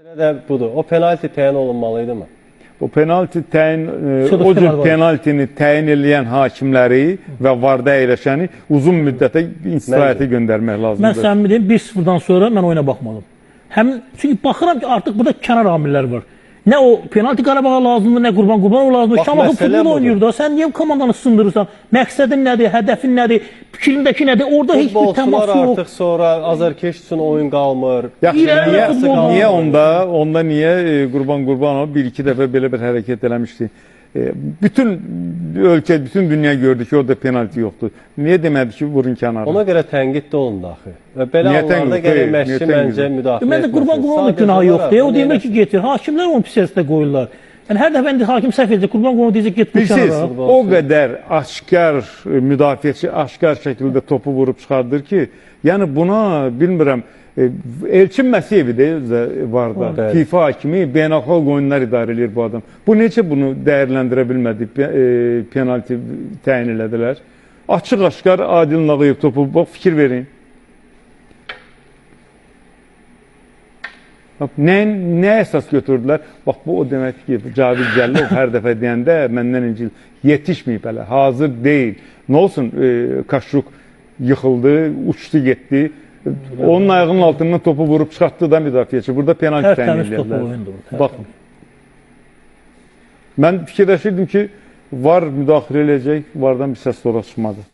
Məsələ də budur. O penalti təyin olunmalı mı? O penalti təyin e, o cür penaltini təyin edən hakimləri və varda əyləşəni uzun müddətə istirahətə göndərmək Mən lazımdır. səmimi deyim 1-0-dan sonra mən oyuna baxmadım. Həm çünki baxıram ki, artıq burada kənar amillər var. Nə o penalti Qarabağa lazımdır, nə Qurban Qurbanov lazımdır. Bax, Şamaxı məsələ futbol oynayır da. Sən niyə komandanı sındırırsan? Məqsədin nədir? Hədəfin nədir? Fikrindəki nədir? Orada heç bir təmas yox. artıq sonra azarkeş üçün oyun qalmır. Yaxşı, niyə, niyə onda onda niyə e, Qurban Qurbanov bir iki dəfə belə bir hərəkət eləmişdi? E, bütün ölkə, bütün dünya gördü ki, orada penalti yoxdur. Niyə demədi ki, vurun kənara? Ona görə tənqid də olundu axı. Və belə Niyə anlarda Xeyr, məşqçi məncə müdafiə Mən də Qurban etməsin. Sadəcə günahı yoxdur. olaraq O demir ki, getir. Hakimlər onu pis hissədə qoyurlar. Yəni hər dəfə indi hakim səhv edəcək. Qurban Qurbanov deyəcək get bu kənara. o qədər aşkar müdafiəçi aşkar şəkildə topu vurub çıxardır ki, yəni buna bilmirəm e, Elçin Məsiyevi də var da. FIFA hakimi beynəlxalq oyunlar idarə edir bu adam. Bu necə bunu dəyərləndirə bilmədi? E, penalti təyin elədilər. Açıq-aşkar Adil Nağıyev topu bax fikir verin. Bax, nə, nə əsas götürdülər? Bax, bu o deməkdir ki, Cavid Cəllov hər dəfə deyəndə məndən incil yetişməyib hələ, hazır deyil. Nə olsun, e, Kaşruk yıxıldı, uçdu, getdi. Onun ayağının altından topu vurub çıxartdı da müdafiəçi. Burada penalti təyin Tərtəmiz topu edildilər. oyundur. Bax, mən fikirləşirdim ki, var müdaxilə eləyəcək, vardan bir səs sonra çıxmadı.